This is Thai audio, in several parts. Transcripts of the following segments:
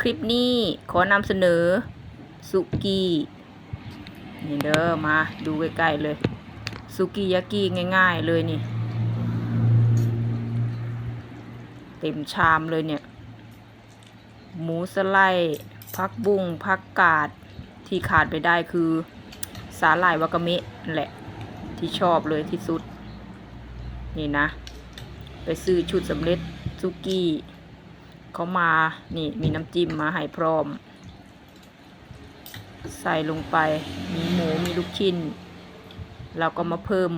คลิปนี้ขอนำเสนอสุกี้นี่เด้อมาดูใกล้ๆเลยสุกี้ยากิง่ายๆเลยนี่ เต็มชามเลยเนี่ย หมูสไลด์พักบุ้งพักกาดที่ขาดไปได้คือสาหร่ายวากาเมะนั่นแหละ ที่ชอบเลยที่สุด นี่นะ ไปซื้อชุดสำเร็จซุกี้ เขามา นี่มีน้ำจิ้มมาให้พร้อม ใส่ลงไป มีหมูมีลูกชิ้น เราก็มาเพิ่ม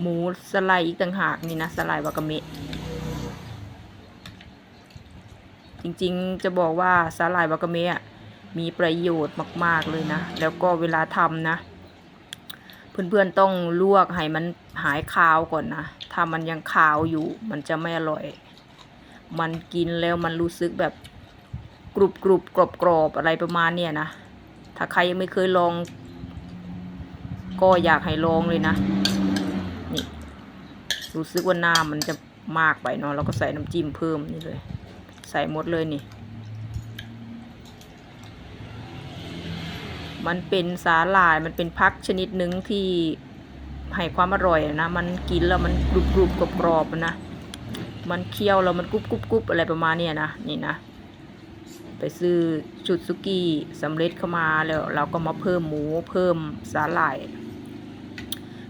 หมูสไลด์อีกต่างหากนี่นะสไลด์วากาเมะจริงๆจะบอกว่าสาหร่ายวากาเมะมีประโยชน์มาก ๆเลยนะ แล้วก็เวลาทำนะ เพื่อนๆต้องลวกให้มันหายคาวก่อนนะ ถ้ามันยังคาวอยู่มันจะไม่อร่อย มันกินแล้วมันรู้สึกแบบกรุบกรุบกรอบกรอบอะไรประมาณเนี้ยนะ ถ้าใครยังไม่เคยลอง ก็อยากให้ลองเลยนะ นี่ รู้สึกว่าน้ำมันจะมากไปเนาะเราก็ใส่น้ำจิ้มเพิ่มนี่เลย ใส่หมดเลยนี่ มันเป็นสาหร่ายมันเป็นพักชนิดหนึ่งที่ให้ความอร่อยนะ มันกินแล้วมันกรุบกรุบกรอบกรอบๆนะ มันเคี้ยวแล้วมันกรุบกรุบกรุบอะไรประมาณเนี้ยนะนี่นะ ไปซื้อชุดซุกี้สำเร็จเข้ามาแล้วเราก็มาเพิ่มหมูเพิ่มสาหร่าย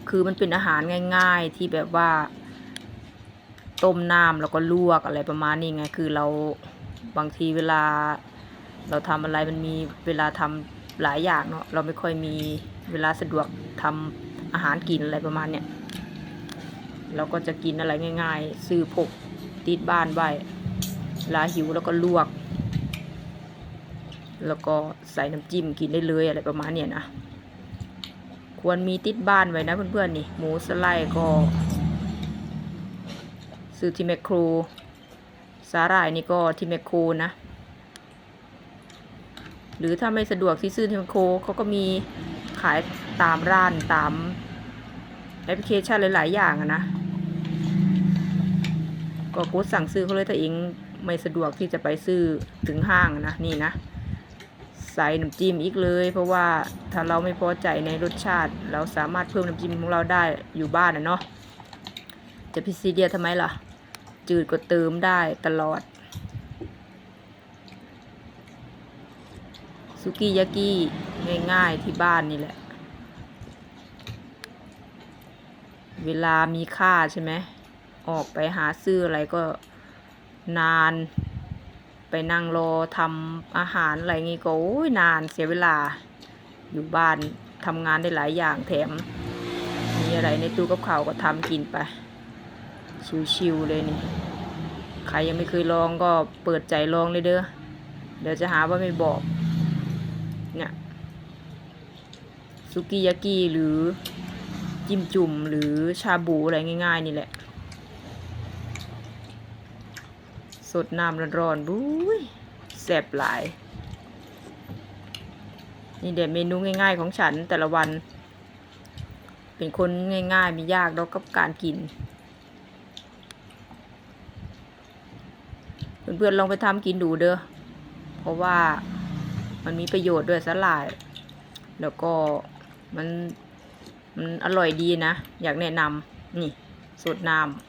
คือมันเป็นอาหารง่าย ๆ ที่แบบว่า ต้มน้ำแล้วก็ลวกอะไรประมาณนี้ไงคือเราบางทีเวลา เราทำอะไรมันมีเวลาทำหลายอย่างเนาะเราไม่ค่อยมีเวลาสะดวกทำอาหารกินอะไรประมาณเนี้ยเราก็จะกินอะไรง่าย ๆ ซื้อพก ติดบ้านไว้ลาหิวแล้วก็ลวก แล้วก็ใส่น้ำจิ้มกินได้เลยอะไรประมาณเนี้ยนะ ควรมีติดบ้านไว้นะเพื่อนๆนี่ หมูสไลด์ก็ซื้อที่แมคโครสาหร่ายนี่ก็ที่แมคโครนะ หรือถ้าไม่สะดวกที่ซื้อที่แมคโครเขาก็มีขายตามร้านตามแอปพลิเคชันหลาย ๆ อย่างนะ ก็กดสั่งซื้อเขาเลยถ้าเองไม่สะดวกที่จะไปซื้อถึงห้างนะนี่นะใส่น้ำจิ้มอีกเลย เพราะว่าถ้าเราไม่พอใจในรสชาติ เราสามารถเพิ่มน้ำจิ้มของเราได้อยู่บ้านนะเนาะจะพิซีเดียทำไมล่ะ จืดก็เติมได้ตลอดสุกี้ยากิง่ายๆที่บ้านนี่แหละ เวลามีค่าใช่ไหม ออกไปหาซื้ออะไรก็นาน ไปนั่งรอทำอาหารอะไรงี้ก็โอ้ยนานเสียเวลา อยู่บ้านทำงานได้หลายอย่างแถม มีอะไรในตู้กับข้าวก็ทำกินไป ชิวๆเลยนี่ใครยังไม่เคยลองก็เปิดใจลองเลยเด้อเดี๋ยวจะหาว่าไม่บอก เนี่ยสุกี้ยากิหรือจิ้มจุ่มหรือชาบูอะไรง่าย ๆ นี่แหละ สดน้ำร้อนๆบุ้ยแซ่บหลาย นี่เด็ดเมนูง่าย ๆ ของฉันแต่ละวัน เป็นคนง่ายๆไม่ยากแล้วกับการกิน เพื่อนๆลองไปทำกินดูเด้อ เพราะว่ามันมีประโยชน์ด้วยสลาย แล้วก็มันมันอร่อยดีนะ อยากแนะนำนี่สดน้ำ